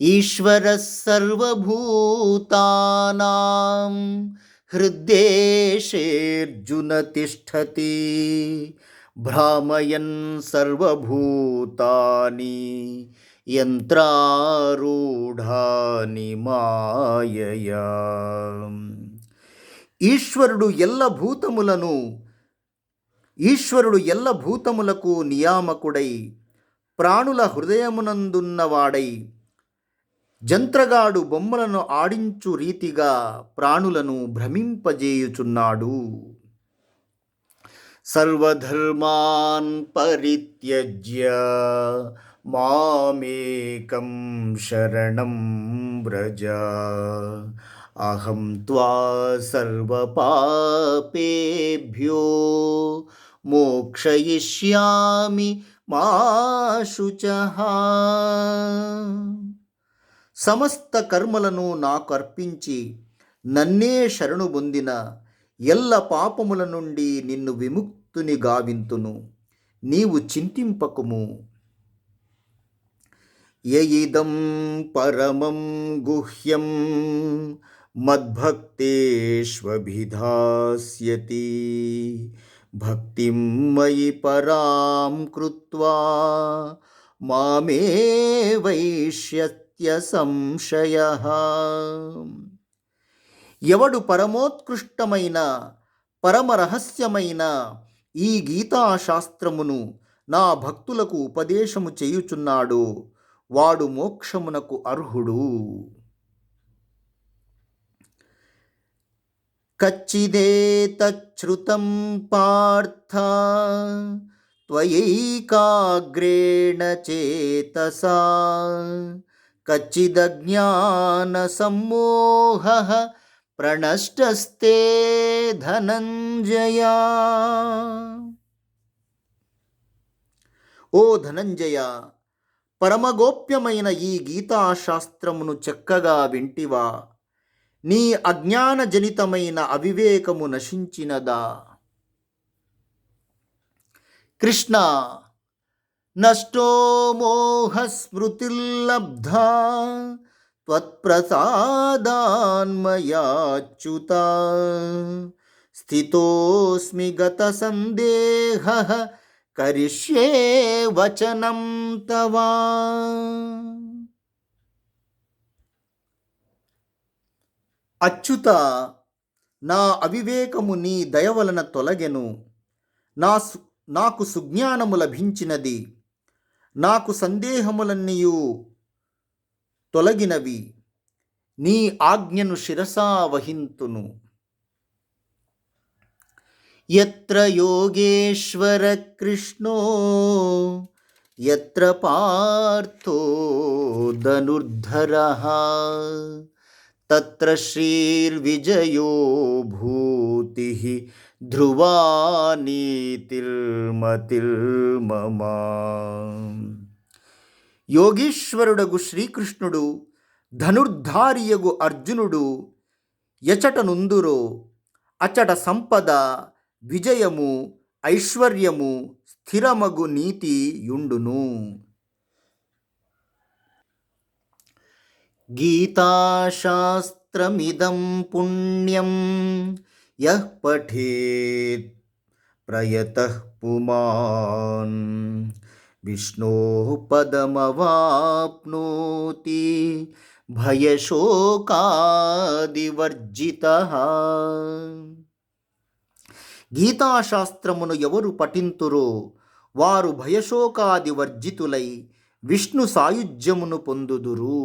ఈశ్వర సర్వభూతానాం హృద్దేశేర్జున తిష్టతి భ్రామయన్ సర్వభూతాని యంత్రారూఢాని మాయయా ఈశ్వరుడు ఎల్ల భూతములను ఈశ్వరుడు ఎల్ల భూతములకు నియామకుడై ప్రాణుల హృదయమునందున్నవాడై జంత్రగాడు బొమ్మలను ఆడించు రీతిగా ప్రాణులను భ్రమింపజేయుచున్నాడు. సర్వధర్మాన్ పరిత్యజ్య మామేకం శరణం వ్రజ. అహం త్వా సర్వపాపేభ్యో మోక్షయిష్యామి మా శుచః సమస్త కర్మలను నాకు అర్పించి నన్నే శరణు పొందిన ఎల్ల పాపముల నుండి నిన్ను విముక్తుని గావింతును. నీవు చింతింపకుము. యయిదం పరమం గుహ్యం మద్భక్తేష్వభిధాస్యతి. భక్తిం మయి పరాం కృత్వా మామే వైష్యత్ సంశయ ఎవడు పరమోత్కృష్టమైన పరమరహస్యమైన ఈ గీతాశాస్త్రమును నా భక్తులకు ఉపదేశము చేయుచున్నాడు వాడు మోక్షమునకు అర్హుడు. కచ్చిదే తచ్చుతం పార్థ త్వయైకాగ్రేణ చేతసా. కచ్చిదజ్ఞానసమ్మోహ ప్రణష్టస్తే ధనంజయ. ఓ ధనంజయ పరమగోప్యమైన ఈ గీతాశాస్త్రమును చక్కగా వింటివా. నీ అజ్ఞానజనితమైన అవివేకము నశించినదా. కృష్ణ నష్టో మోహస్మృతిర్లబ్ధా త్వత్ప్రసాదాన్మయాచ్యుత. స్థితోస్మి గత సందేహ కరిష్యే వచనం తవా. అచ్యుత నా అవివేకము నీ దయ వలన తొలగెను. నా సు నాకు సుజ్ఞానము లభించినది. నాకు సందేహములన్నీయు తొలగినవి. నీ ఆజ్ఞను శిరసా వహింతును. ఎత్ర యోగేశ్వర కృష్ణో ఎత్ర పార్థో ధనుర్ధర. తత్ర శ్రీర్విజయో భూతి. ధ్రువానీతిర్మతిర్మమా యోగీశ్వరుడగు శ్రీకృష్ణుడు ధనుర్ధారియగు అర్జునుడు ఎచటనుందురో అచట సంపద విజయము ఐశ్వర్యము స్థిరమగు నీతి యుండును. గీతాశాస్త్రమిదం పుణ్యం యః పఠేత్ ప్రయతః పుమాన్ విష్ణో పదమవాప్నోతి భయశోకాదివర్జిత గీతాశాస్త్రమును ఎవరు పఠింతురో వారు భయశోకాది వర్జితులై విష్ణు సాయుధ్యమును పొందుదురు